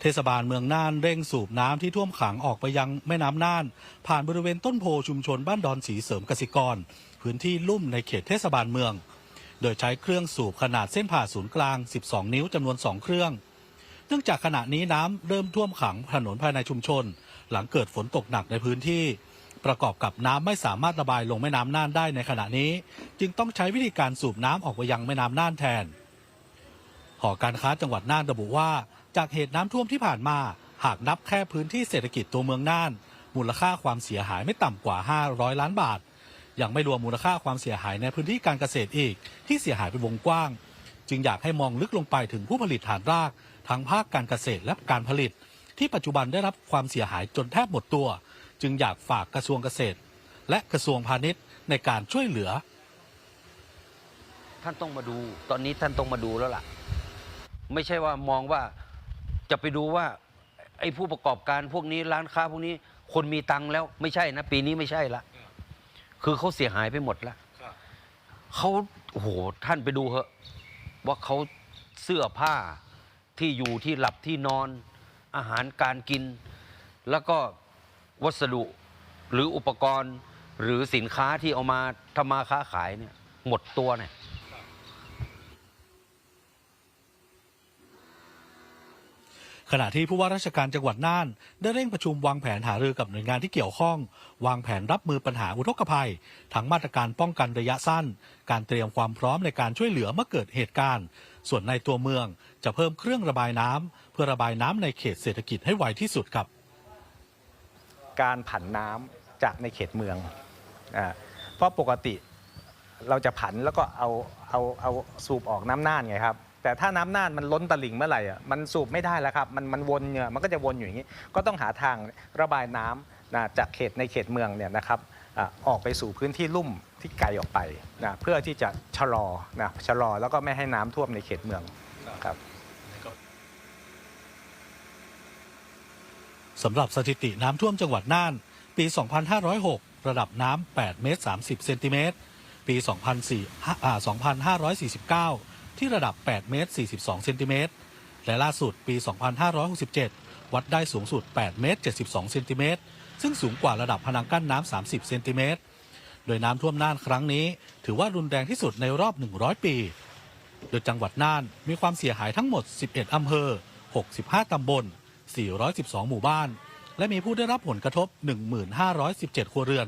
เทศบาลเมืองน่านเร่งสูบน้ำที่ท่วมขังออกไปยังแม่น้ำน่าน ผ่านบริเวณต้นโพชุมชนบ้านดอนสีเสริมกสิกร พื้นที่ลุ่มในเขตเทศบาลเมือง โดยใช้เครื่องสูบขนาดเส้นผ่าศูนย์กลาง 12 นิ้วจำนวน 2 เครื่อง เนื่องจากขณะนี้น้ำเริ่มท่วมขังถนนภายในชุมชน หลังเกิดฝนตกหนักในพื้นที่ ประกอบกับน้ำไม่สามารถระบายลงแม่น้ำน่านได้ในขณะนี้ จึงต้องใช้วิธีการสูบน้ำออกไปยังแม่น้ำน่านแทนหอการค้าจังหวัดน่านระบุว่า จากเหตุน้ำท่วมที่ผ่านมา หากนับแค่พื้นที่เศรษฐกิจตัวเมืองน่าน มูลค่าความเสียหายไม่ต่ำกว่า 500 ล้านบาท ยังไม่รวมมูลค่าความเสียหายในพื้นที่การเกษตรอีก ที่เสียหายเป็นวงกว้าง จึงอยากให้มองลึกลงไปถึงผู้ผลิตฐานราก ทั้งภาคการเกษตรและการผลิต ที่ปัจจุบันได้รับความเสียหายจนแทบหมดตัว จึงอยากฝากกระทรวงเกษตร และกระทรวงพาณิชย์ในการช่วยเหลือ ท่านต้องมาดู ตอนนี้ท่านต้องมาดูแล้วล่ะ ไม่ใช่ว่ามองว่า จะไปดูว่าไอ้ผู้ประกอบการพวกนี้ร้านค้าพวกนี้ คนมีตังค์แล้วไม่ใช่นะปีนี้ไม่ใช่ละคือเขาเสียหายไปหมดแล้วเขาโอ้โหท่านไปดูเหอะ ว่าเขาเสื้อผ้าที่อยู่ที่หลับที่นอน อาหารการกิน แล้วก็วัสดุหรืออุปกรณ์หรือสินค้าที่เอามาทำมาค้าขายเนี่ยหมดตัวเนี่ย ขณะที่ผู้ว่าราชการจังหวัดน่าน ได้เร่งประชุมวางแผนหารือกับหน่วยงานที่เกี่ยวข้อง วางแผนรับมือปัญหาอุทกภัย ทั้งมาตรการป้องกันระยะสั้น การเตรียมความพร้อมในการช่วยเหลือเมื่อเกิดเหตุการณ์ ส่วนในตัวเมืองจะเพิ่มเครื่องระบายน้ำเพื่อระบายน้ำในเขตเศรษฐกิจให้ไวที่สุดครับ การผันน้ำจากในเขตเมืองอาเพราะปกติเราจะผันแล้วก็เอาเอาเอาสูบออกน้ำน่านไงครับ แต่ถ้าน้ำน่านมันล้นตลิ่งเมื่อไหร่อะมันสูบไม่ได้แล้วครับมันมันวนเนี่ยมันก็จะวนอยู่อย่างนี้ ก็ต้องหาทางระบายน้ำนะจากเขตในเขตเมืองเนี่ยนะครับอะออกไปสู่พื้นที่ลุ่มที่ไกลออกไปนะเพื่อที่จะชะลอนะชะลอแล้วก็ไม่ให้น้ำท่วมในเขตเมืองครับ สำหรับสถิติน้ำท่วมจังหวัดน่าน ปี 2506 ระดับน้ำ8เมตร30เซนติเมตร ปี 2004อ่า2549 ที่ระดับ 8 เมตร 42 เซนติเมตร และล่าสุดปี 2567 วัดได้สูงสุด 8 เมตร 72 เซนติเมตร ซึ่งสูงกว่าระดับพนังกั้นน้ำ 30 เซนติเมตร โดยน้ำท่วมน่านครั้งนี้ ถือว่ารุนแรงที่สุดในรอบ 100 ปี โดยจังหวัดน่านมีความเสียหายทั้งหมด 11 อำเภอ 65 ตำบล 412 หมู่บ้าน และมีผู้ได้รับผลกระทบ 1,517 ครัวเรือน